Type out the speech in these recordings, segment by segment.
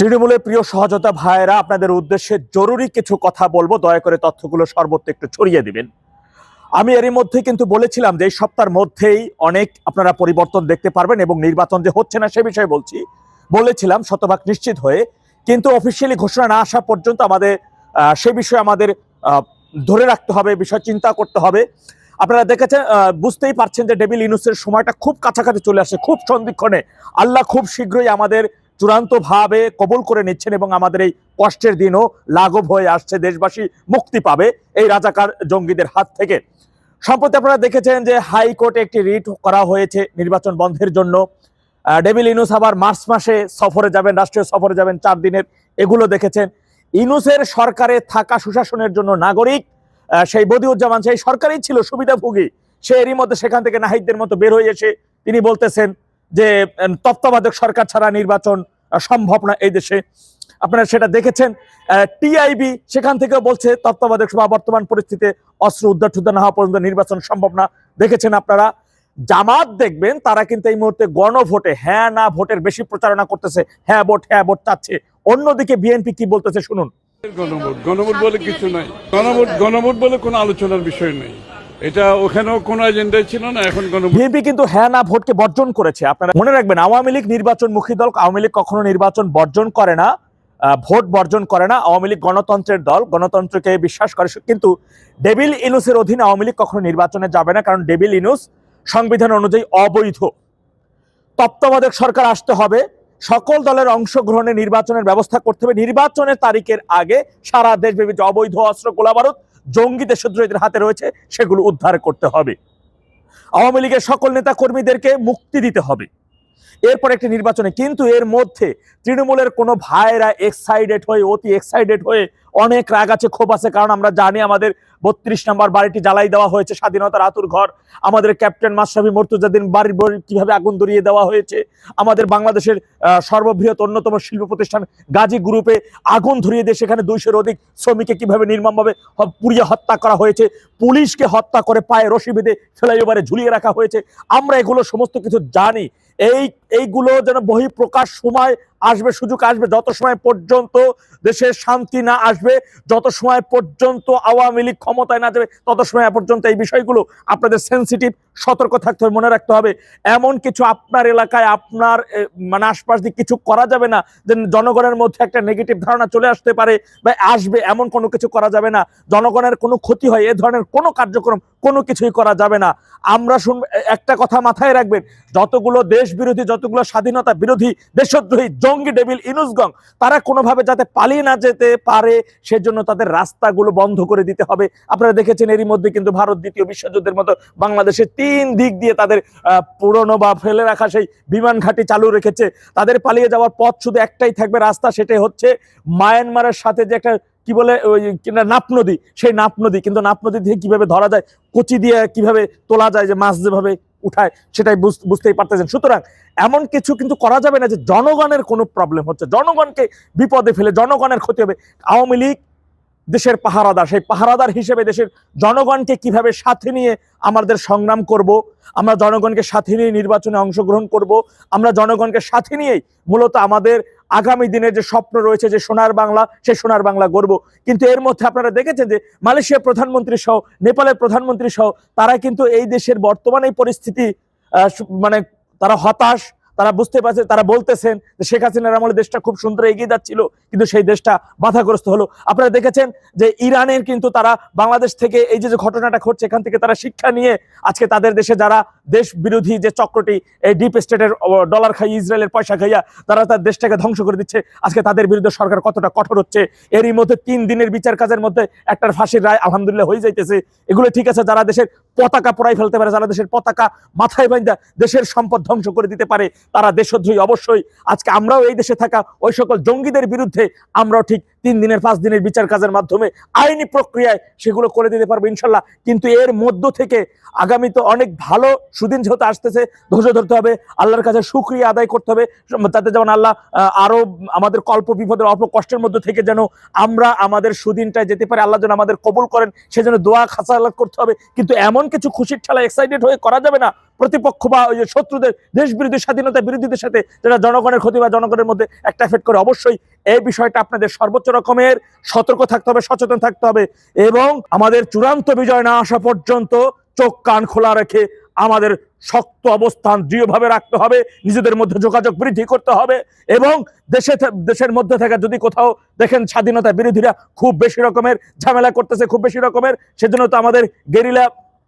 তৃণমূলের প্রিয় সহজতা ভাইয়েরা, আপনাদের উদ্দেশ্যে জরুরি কিছু কথা বলব। দয়া করে তথ্যগুলো সর্বত্র একটু ছড়িয়ে দিবেন। আমি এরই মধ্যে কিন্তু বলেছিলাম যে এই সপ্তাহের মধ্যেই অনেক আপনারা পরিবর্তন দেখতে পারবেন এবং নির্বাচন যে হচ্ছে না সে বিষয়ে বলছি। বলেছিলাম, শতভাগ নিশ্চিত হয়ে। কিন্তু অফিসিয়ালি ঘোষণা না আসা পর্যন্ত আমাদের সে বিষয়ে আমাদের ধরে রাখতে হবে বিষয় চিন্তা করতে হবে। আপনারা দেখেছেন বুঝতেই পারছেন যে ডেভিল ইনুসের সময়টা খুব কাছাকাছি চলে আসে, খুব সন্ধিক্ষণে। আল্লাহ খুব শীঘ্রই আমাদের চূড়ান্ত ভাবে কবুল করে নিচ্ছেন এবং আমাদের এই কষ্টের দিনও লাঘব হয়ে আসছে, দেশবাসী মুক্তি পাবে এই রাজাকার জঙ্গিদের হাত থেকে। সম্প্রতি আপনারা দেখেছেন যে হাইকোর্টে একটি রিট করা হয়েছে নির্বাচন বন্ধের জন্য। ডেভিল ইনুস আবার মার্চ মাসে সফরে যাবেন, রাষ্ট্রীয় সফরে যাবেন চার দিনের। এগুলো দেখেছেন। ইনুসের সরকারে থাকা সুশাসনের জন্য নাগরিক সেই বদিউজ্জামান, সেই সরকারই ছিল সুবিধাভোগী। সে এরই মধ্যে সেখান থেকে নাহিদদের মতো বের হয়ে এসে তিনি বলতেছেন যে তত্ত্বাবধায়ক সরকার ছাড়া নির্বাচন সম্ভব না এই দেশে। আপনারা সেটা দেখেছেন। টিআইবি সেখান থেকেও বলছে, তত্ত্বাবধায়ক সভা, বর্তমান পরিস্থিতিতে অস্ত্র উদ্ধার টুদ্ধার না হওয়া পর্যন্ত নির্বাচন সম্ভব না। দেখেছেন আপনারা? জামাত দেখবেন, তারা কিন্তু এই মুহূর্তে গণভোটে হ্যাঁ না ভোটের বেশি প্রচারণা করতেছে। হ্যাঁ ভোট হ্যাঁ ভোট চাচ্ছে। অন্যদিকে বিএনপি কি বলতেছে শুনুন। গণভোট গণভোট বলে কিছু নাই। গণভোট গণভোট বলে কোনো আলোচনার বিষয় নেই। এটা ওখানেও কোনো এজেন্ডাই ছিল না, এখন গণভোট বিএনপি কিন্তু হ্যাঁ না ভোটকে বর্জন করেছে। আপনারা মনে রাখবেন, আওয়ামী লীগ নির্বাচনমুখী দল আওয়ামী লীগ কখনো নির্বাচন বর্জন করে না ভোট বর্জন করে না, আওয়ামী লীগ গণতন্ত্রের দল, গণতন্ত্রকে বিশ্বাস করে। কিন্তু ডেভিল ইনুসের অধীনে আওয়ামী লীগ কখনো নির্বাচনে যাবে না, কারণ ডেভিল ইনুস সংবিধান অনুযায়ী অবৈধ। তত্ত্বাবধায়ক সরকার আসতে হবে, সকল দলের অংশগ্রহণে নির্বাচনের ব্যবস্থা করতে হবে। নির্বাচনের তারিখের আগে সারা দেশব্যাপী যে অবৈধ অস্ত্র গোলাবারুদ জঙ্গি শত্রুদের হাতে রয়েছে, সেগুলো উদ্ধার করতে হবে। আওয়ামী লীগের সকল নেতা কর্মীদেরকে মুক্তি দিতে হবে। এরপর একটি নির্বাচনে, কিন্তু এর মধ্যে তৃণমূলের কোনো ভাইরা এক্সাইটেড হয়ে, অতি এক্সাইটেড হয়ে অনেক রাগ আছে, ক্ষোভ আছে, কারণ আমরা জানি আমাদের বত্রিশ নম্বর বাড়িটি জ্বালাই দেওয়া হয়েছে স্বাধীনতার আতুর ঘর। আমাদের ক্যাপ্টেন মাশরাফি মর্তুজাদিন বাড়ির বাড়ি কীভাবে আগুন ধরিয়ে দেওয়া হয়েছে? আমাদের বাংলাদেশের সর্ববৃহৎ অন্যতম শিল্প প্রতিষ্ঠান গাজী গ্রুপে আগুন ধরিয়ে দিয়ে সেখানে দুইশোর অধিক শ্রমিককে কীভাবে নির্মমভাবে পুড়িয়ে হত্যা করা হয়েছে? পুলিশকে হত্যা করে পায়ে রশি বেঁধে ফ্লাইওভারে ঝুলিয়ে রাখা হয়েছে। আমরা এগুলো সমস্ত কিছু জানি। এই এইগুলো যেন বহি প্রকাশ সময় আসবে, সুযোগ আসবে যত সময় পর্যন্ত দেশের শান্তি না আসবে, যত সময় পর্যন্ত আওয়ামী লীগ ক্ষমতায় না যাবে, তত সময় পর্যন্ত এই বিষয়গুলো আপনাদের সেন্সিটিভ সতর্ক থাকতে হবে, মনে রাখতে হবে। এমন কিছু আপনার এলাকায়, আপনার মানে আশপাশ দিয়ে কিছু করা যাবে না, যে জনগণের মধ্যে একটা নেগেটিভ ধারণা চলে আসতে পারে বা আসবে, এমন কোনো কিছু করা যাবে না। জনগণের কোনো ক্ষতি হয়, এ ধরনের কোনো কার্যক্রম কোনো কিছুই করা যাবে না। আমরা শুন একটা কথা মাথায় রাখবেন, যতগুলো দেশ বিরোধী যতগুলো স্বাধীনতা বিরোধী, দেশদ্রোহী জঙ্গি ডেবিল ইনুসগং, তারা কোনোভাবে যাতে পালিয়ে না যেতে পারে, সেজন্য তাদের রাস্তাগুলো বন্ধ করে দিতে হবে। আপনারা দেখেছেন এরই মধ্যে কিন্তু ভারত দ্বিতীয় বিশ্বযুদ্ধের মতো বাংলাদেশের তিন দিক দিয়ে তাদের পুরনো বা ফেলে রাখা সেই বিমান ঘাঁটি চালু রেখেছে। তাদের পালিয়ে যাওয়ার পথ শুধু একটাই থাকবে রাস্তা, সেটাই হচ্ছে মায়ানমারের সাথে যে একটা কি বলে ওই নাপ নদী, সেই নাপ নদী, কিন্তু নাপ নদী থেকে কীভাবে ধরা যায়, কচি দিয়ে কীভাবে তোলা যায়, যে মাছ যেভাবে উঠায়, সেটাই বুঝ- বুঝতেই পারতেছেন। সুতরাং এমন কিছু কিন্তু করা যাবে না যে জনগণের কোনো প্রবলেম হচ্ছে। জনগণকে বিপদে ফেলে, জনগণের ক্ষতি হবে। আওয়ামী লীগ দেশের পাহারাদার, সেই পাহারাদার হিসেবে দেশের জনগণকে কীভাবে সাথে নিয়ে আমাদের সংগ্রাম করব, আমরা জনগণকে সাথে নিয়ে নির্বাচনে অংশগ্রহণ করব, আমরা জনগণকে সাথে নিয়েই মূলত আমাদের আগামী দিনের যে স্বপ্ন রয়েছে যে সোনার বাংলা, সে সোনার বাংলা গড়ব। কিন্তু এর মধ্যে আপনারা দেখেছেন যে মালয়েশিয়ার প্রধানমন্ত্রী সহ, নেপালের প্রধানমন্ত্রী সহ, তারা কিন্তু এই দেশের বর্তমান এই পরিস্থিতি মানে তারা হতাশ তারা বুঝতে পারছে, তারা বলতেছেন যে শেখ হাসিনার আমলে দেশটা খুব সুন্দর এগিয়ে যাচ্ছিল, কিন্তু সেই দেশটা বাধাগ্রস্ত হলো। আপনারা দেখেছেন যে ইরানের কিন্তু তারা বাংলাদেশ থেকে এই যে যে ঘটনাটা ঘটছে, এখান থেকে তারা শিক্ষা নিয়ে আজকে তাদের দেশে যারা দেশ বিরোধী যে চক্রটি, এই ডিপ স্টেটের ডলার খাই ইসরায়েলের পয়সা খাইয়া তারা তার দেশটাকে ধ্বংস করে দিচ্ছে, আজকে তাদের বিরুদ্ধে সরকার কতটা কঠোর হচ্ছে, এরই মধ্যে তিন দিনের বিচার কাজের মধ্যে একটার ফাঁসির রায় আলহামদুলিল্লাহ হয়ে যাইতেছে। এগুলো ঠিক আছে, যারা দেশের পতাকা পড়াই ফেলতে পারে, যারা দেশের পতাকা মাথায় বান্ধা দেশের সম্পদ ধ্বংস করে দিতে পারে তারা দেশদ্রোহী। অবশ্যই আজকে আমরাও এই দেশে থাকা ওই সকল জঙ্গিদের বিরুদ্ধে আমরাও ঠিক তিন দিনের, পাঁচ দিনের বিচার কাজের মাধ্যমে আইনি প্রক্রিয়ায় সেগুলো করে দিতে পারব ইনশাল্লাহ। কিন্তু এর মধ্য থেকে আগামীতে অনেক ভালো সুদিন যেহেতু আসতেছে, ধৈর্য ধরতে হবে, আল্লাহর কাছে সুক্রিয়া আদায় করতে হবে, তাতে যেমন আল্লাহ আরও আমাদের কল্প বিপদের, অল্প কষ্টের মধ্যে থেকে যেন আমরা আমাদের সুদিনটায় যেতে পারি, আল্লাহ যেন আমাদের কবুল করেন, সেজন্য দোয়া খাসা আল্লাহ করতে হবে। কিন্তু এমন কিছু খুশির ঠেলা এক্সাইটেড হয়ে করা যাবে না, প্রতিপক্ষ বা ওই যে শত্রুদের দেশ বিরোধী স্বাধীনতা বিরোধীদের সাথে যেটা জনগণের ক্ষতি বা জনগণের মধ্যে একটা এফেক্ট করে, অবশ্যই এই বিষয়টা আপনাদের সর্বোচ্চ রকমের সতর্ক থাকতে হবে, সচেতন থাকতে হবে এবং আমাদের চূড়ান্ত বিজয় না আসা পর্যন্ত চোখ কান খোলা রেখে আমাদের শক্ত অবস্থান দৃঢ়ভাবে রাখতে হবে, নিজেদের মধ্যে যোগাযোগ বৃদ্ধি করতে হবে এবং দেশে দেশের মধ্যে থেকে যদি কোথাও দেখেন স্বাধীনতা বিরোধীরা খুব বেশি রকমের ঝামেলা করতেছে, খুব বেশি রকমের, সেজন্য তো আমাদের গেরিলা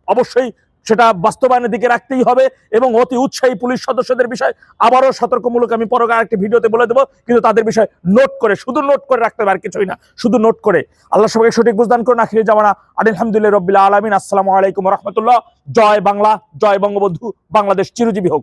অবশ্যই সেটা বাস্তবায়নের দিকে রাখতেই হবে এবং অতি উৎসাহী পুলিশ সদস্যদের বিষয় আবারও সতর্কমূলক আমি পরে আরেকটি ভিডিওতে বলে দেবো, কিন্তু তাদের বিষয় নোট করে, শুধু নোট করে রাখতে হবে আর কিছুই না, শুধু নোট করে। আল্লাহ সবাইকে সঠিক বুঝদান করুন, আখিরে জামানা, আলহামদুলিল্লাহ রবিল্লা আলমিন, আসসালামু আলাইকুম রহমতুল্লাহ। জয় বাংলা, জয় বঙ্গবন্ধু, বাংলাদেশ চিরজীবী হোক।